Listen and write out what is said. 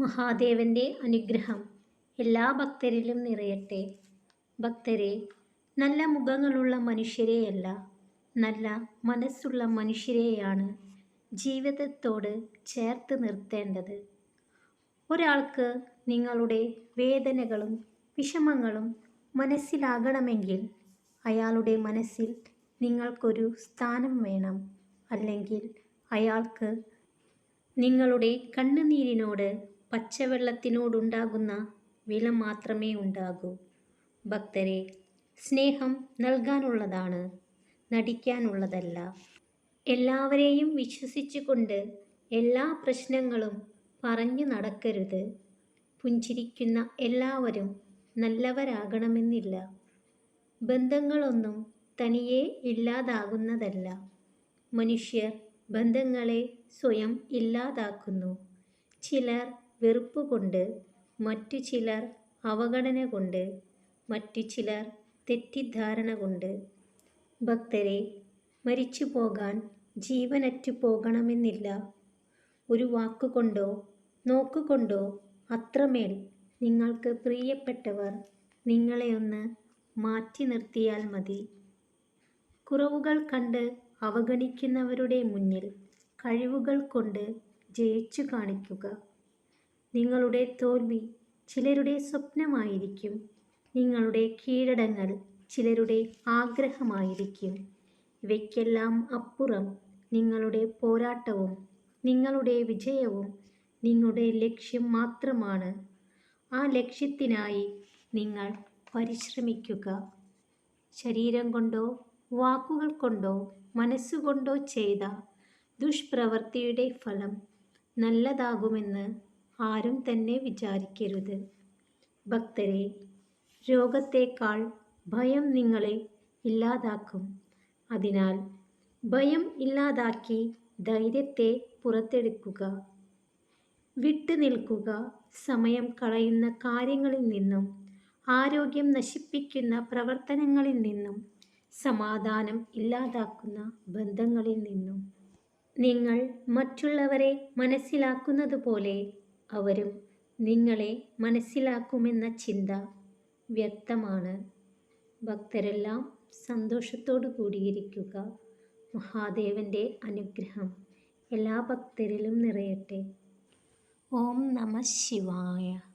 മഹാദേവന്റെ അനുഗ്രഹം എല്ലാ ഭക്തരിലും നിറയട്ടെ. ഭക്തരെ നല്ല മുഖങ്ങളുള്ള മനുഷ്യരെയല്ല നല്ല മനസ്സുള്ള മനുഷ്യരെയാണ് ജീവിതത്തോട് ചേർത്ത് നിർത്തേണ്ടത്. ഒരാൾക്ക് നിങ്ങളുടെ വേദനകളും വിഷമങ്ങളും മനസ്സിലാകണമെങ്കിൽ അയാളുടെ മനസ്സിൽ നിങ്ങൾക്കൊരു സ്ഥാനം വേണം. അല്ലെങ്കിൽ അയാൾക്ക് നിങ്ങളുടെ കണ്ണുനീരിനോട് പച്ചവെള്ളത്തിനോടുണ്ടാകുന്ന വില മാത്രമേ ഉണ്ടാകൂ. ഭക്തരെ സ്നേഹം നൽകാനുള്ളതാണ് നടിക്കാനുള്ളതല്ല. എല്ലാവരെയും വിശ്വസിച്ചുകൊണ്ട് എല്ലാ പ്രശ്നങ്ങളും പറഞ്ഞു നടക്കരുത്. പുഞ്ചിരിക്കുന്ന എല്ലാവരും നല്ലവരാകണമെന്നില്ല. ബന്ധങ്ങളൊന്നും തനിയെ ഇല്ലാതാകുന്നതല്ല. മനുഷ്യർ ബന്ധങ്ങളെ സ്വയം ഇല്ലാതാക്കുന്നു. ചിലർ വെറുപ്പുകൊണ്ട് മറ്റു ചിലർ അവഗണന കൊണ്ട് മറ്റു ചിലർ തെറ്റിദ്ധാരണ കൊണ്ട്. ഭക്തരെ മരിച്ചു പോകാൻ ജീവനറ്റു പോകണമെന്നില്ല. ഒരു വാക്കുകൊണ്ടോ നോക്കുകൊണ്ടോ അത്രമേൽ നിങ്ങൾക്ക് പ്രിയപ്പെട്ടവർ നിങ്ങളെ ഒന്ന് മാറ്റി നിർത്തിയാൽ മതി. കുറവുകൾ കണ്ട് അവഗണിക്കുന്നവരുടെ മുന്നിൽ കഴിവുകൾ കൊണ്ട് ജയിച്ചു കാണിക്കുക. നിങ്ങളുടെ തോൽവി ചിലരുടെ സ്വപ്നമായിരിക്കും. നിങ്ങളുടെ കീഴടങ്ങൾ ചിലരുടെ ആഗ്രഹമായിരിക്കും. ഇവയ്ക്കെല്ലാം അപ്പുറം നിങ്ങളുടെ പോരാട്ടവും നിങ്ങളുടെ വിജയവും നിങ്ങളുടെ ലക്ഷ്യം മാത്രമാണ്. ആ ലക്ഷ്യത്തിനായി നിങ്ങൾ പരിശ്രമിക്കുക. ശരീരം കൊണ്ടോ വാക്കുകൾ കൊണ്ടോ മനസ്സുകൊണ്ടോ ചെയ്ത ദുഷ്പ്രവൃത്തിയുടെ ഫലം നല്ലതാകുമെന്ന് ആരും തന്നെ വിചാരിക്കരുത്. ഭക്തരെ രോഗത്തേക്കാൾ ഭയം നിങ്ങളെ ഇല്ലാതാക്കും. അതിനാൽ ഭയം ഇല്ലാതാക്കി ധൈര്യത്തെ പുറത്തെടുക്കുക. വിട്ടു നിൽക്കുക സമയം കളയുന്ന കാര്യങ്ങളിൽ നിന്നും ആരോഗ്യം നശിപ്പിക്കുന്ന പ്രവർത്തനങ്ങളിൽ നിന്നും സമാധാനം ഇല്ലാതാക്കുന്ന ബന്ധങ്ങളിൽ നിന്നും. നിങ്ങൾ മറ്റുള്ളവരെ മനസ്സിലാക്കുന്നത് പോലെ അവരും നിങ്ങളെ മനസ്സിലാക്കുമെന്ന ചിന്ത വ്യക്തമാണ്. ഭക്തരെല്ലാം സന്തോഷത്തോടു കൂടിയിരിക്കുക. മഹാദേവന്റെ അനുഗ്രഹം എല്ലാ ഭക്തരിലും നിറയട്ടെ. ഓം നമ ശിവായ.